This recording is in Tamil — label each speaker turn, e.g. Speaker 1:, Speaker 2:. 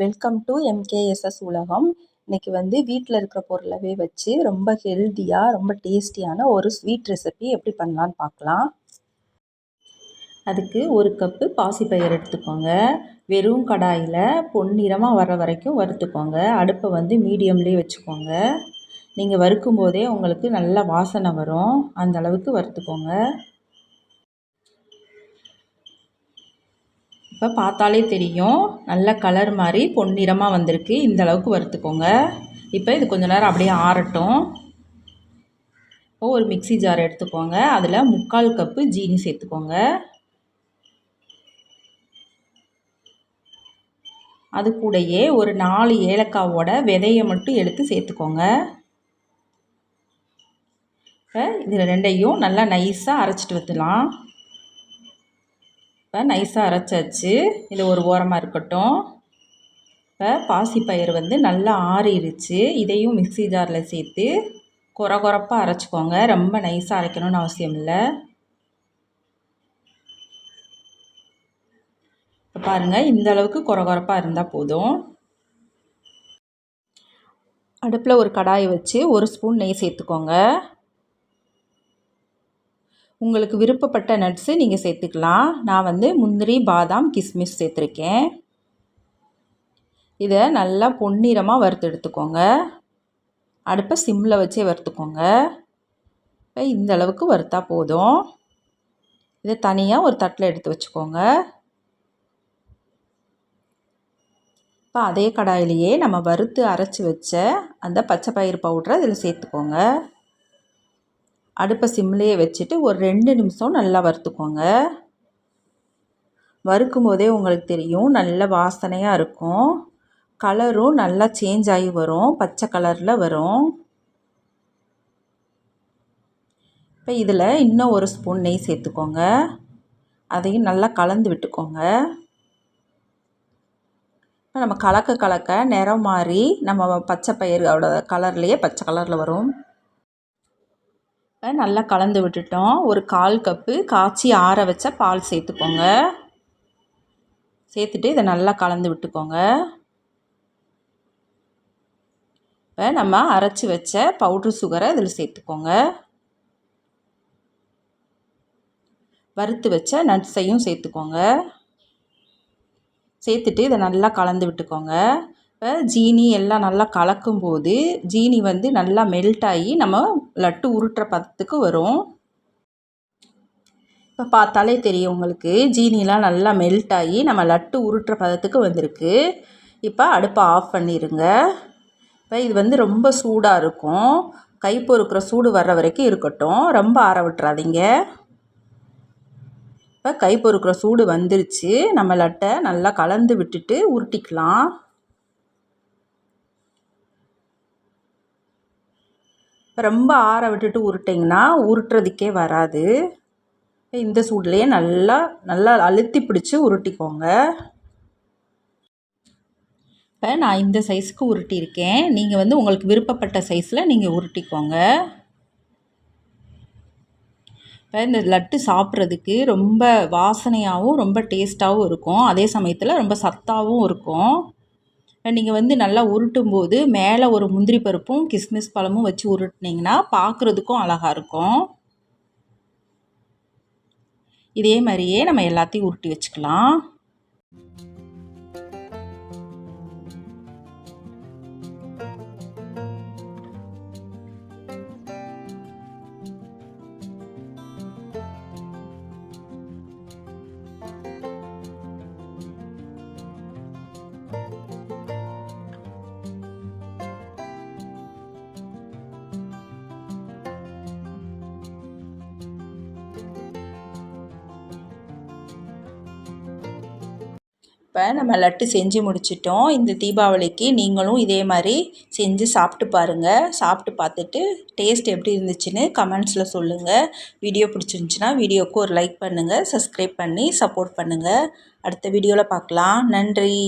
Speaker 1: வெல்கம் டு எம்கேஎஸ்எஸ் உலகம். இன்றைக்கி வந்து வீட்டில் இருக்கிற பொருளவே வச்சு ரொம்ப ஹெல்த்தியாக ரொம்ப டேஸ்டியான ஒரு ஸ்வீட் ரெசிபி எப்படி பண்ணலான்னு பார்க்கலாம். அதுக்கு ஒரு கப்பு பாசிப்பயிர் எடுத்துக்கோங்க. வெறும் கடாயில் பொன்னிறமாக வர வரைக்கும் வறுத்துக்கோங்க. அடுப்பை வந்து மீடியம்லேயே வச்சுக்கோங்க. நீங்கள் வறுக்கும் போதே உங்களுக்கு நல்ல வாசனை வரும். அந்த அளவுக்கு வறுத்துக்கோங்க. இப்போ பார்த்தாலே தெரியும். நல்ல கலர் மாதிரி பொன்னிறமாக வந்திருக்கு. இந்த அளவுக்கு வறுத்துக்கோங்க. இப்போ இது கொஞ்ச நேரம் அப்படியே ஆறட்டும். இப்போ ஒரு மிக்சி ஜார் எடுத்துக்கோங்க. அதில் முக்கால் கப்பு ஜீனி சேர்த்துக்கோங்க. அது கூடயே ஒரு நாலு ஏலக்காவோட விதையை மட்டும் எடுத்து சேர்த்துக்கோங்க. இப்போ இதில் ரெண்டையும் நல்லா நைஸாக அரைச்சிட்டு வந்துடலாம் இப்போ நைஸாக அரைச்சாச்சு. இது ஒரு ஓரமாக இருக்கட்டும். இப்போ பாசிப்பயிறு வந்து நல்லா ஆறிடுச்சு. இதையும் மிக்சி ஜாரில் சேர்த்து குறை குறப்பாக அரைச்சிக்கோங்க. ரொம்ப நைஸாக அரைக்கணும்னு அவசியம் இல்லை. இப்போ பாருங்கள் இந்த அளவுக்கு குறை குறப்பாக இருந்தால் போதும். அடுப்பில் ஒரு கடாயை வச்சு ஒரு ஸ்பூன் நெய் சேர்த்துக்கோங்க. உங்களுக்கு விருப்பப்பட்ட நட்ஸு நீங்கள் சேர்த்துக்கலாம். நான் வந்து முந்திரி பாதாம் கிஸ்மிஸ் சேர்த்துருக்கேன். இதை நல்லா பொன்னிறமாக வறுத்து எடுத்துக்கோங்க. அடுப்பை சிம்மில் வச்சே வறுத்துக்கோங்க. இப்போ இந்த அளவுக்கு வறுத்தா போதும். இதை தனியாக ஒரு தட்டில் எடுத்து வச்சுக்கோங்க. இப்போ அதே கடாயிலேயே நம்ம வறுத்து அரைச்சி வச்ச அந்த பச்சை பயிர் பவுட்ரை இதில் சேர்த்துக்கோங்க. அடுப்பை சிம்லேயே வச்சுட்டு ஒரு ரெண்டு நிமிஷம் நல்லா வறுத்துக்கோங்க. வறுக்கும் போதே உங்களுக்கு தெரியும் நல்ல வாசனையாக இருக்கும். கலரும் நல்லா சேஞ்ச் ஆகி வரும். பச்சை கலரில் வரும். இப்போ இதில் இன்னும் ஒரு ஸ்பூன் நெய் சேர்த்துக்கோங்க. அதையும் நல்லா கலந்து விட்டுக்கோங்க. நம்ம கலக்க கலக்க நிறம் மாறி நம்ம பச்சை பயிரோட கலர்லேயே பச்சை கலரில் வரும். நல்லா கலந்து விட்டுட்டோம். ஒரு கால் கப்பு காய்ச்சி ஆற வச்ச பால் சேர்த்துக்கோங்க. சேர்த்துட்டு இதை நல்லா கலந்து விட்டுக்கோங்க. இப்போ நம்ம அரைச்சி வச்ச பவுட்ரு சுகரை இதில் சேர்த்துக்கோங்க. வறுத்து வச்ச நட்ஸையும் சேர்த்துக்கோங்க. சேர்த்துட்டு இதை நல்லா கலந்து விட்டுக்கோங்க. ஜீனி எல்லாம் நல்லா கலக்கும்போது ஜீனி வந்து நல்லா மெல்ட் ஆகி நம்ம லட்டு உருட்டுற பதத்துக்கு வரும். இப்போ பார்த்தாலே தெரியும் உங்களுக்கு ஜீனிலாம் நல்லா மெல்ட் ஆகி நம்ம லட்டு உருட்டுற பதத்துக்கு வந்திருக்கு. இப்போ அடுப்பை ஆஃப் பண்ணிடுங்க இப்போ இது வந்து ரொம்ப சூடாக இருக்கும். கை பொறுக்கிற சூடு வர்ற வரைக்கும் இருக்கட்டும். ரொம்ப ஆற விட்டுறாதீங்க. இப்போ கை பொறுக்கிற சூடு வந்துருச்சு. நம்ம லட்டை நல்லா கலந்து விட்டுட்டு உருட்டிக்கலாம். ரொம்ப ஆற விட்டுட்டு உருட்டிங்கன்னா உருட்டுறதுக்கே வராது. இந்த சூட்லேயே நல்லா நல்லா அழுத்தி பிடிச்சி உருட்டிக்கோங்க. இப்போ நான் இந்த சைஸுக்கு உருட்டியிருக்கேன். நீங்கள் வந்து உங்களுக்கு விருப்பப்பட்ட சைஸில் நீங்கள் உருட்டிக்கோங்க. இப்போ இந்த லட்டு சாப்பிட்றதுக்கு ரொம்ப வாசனையாகவும் ரொம்ப டேஸ்ட்டாகவும் இருக்கும். அதே சமயத்தில் ரொம்ப சத்தாகவும் இருக்கும். நீங்கள் வந்து நல்லா உருட்டும் போது மேலே ஒரு முந்திரி பருப்பும் கிஸ்மிஸ் பழமும் வச்சு உருட்டினீங்கன்னா பார்க்குறதுக்கும் அழகாக இருக்கும். இதே மாதிரியே நம்ம எல்லாத்தையும் உருட்டி வச்சுக்கலாம். இப்போ நம்ம லட்டு செஞ்சு முடிச்சிட்டோம். இந்த தீபாவளிக்கு நீங்களும் இதே மாதிரி செஞ்சு சாப்பிட்டு பாருங்கள் சாப்பிட்டு பார்த்துட்டு டேஸ்ட் எப்படி இருந்துச்சுன்னு கமெண்ட்ஸில் சொல்லுங்கள் வீடியோ பிடிச்சிருந்துச்சின்னா வீடியோவுக்கு ஒரு லைக் பண்ணுங்கள் சப்ஸ்கிரைப் பண்ணி சப்போர்ட் பண்ணுங்கள் அடுத்த வீடியோவில் பார்க்கலாம். நன்றி.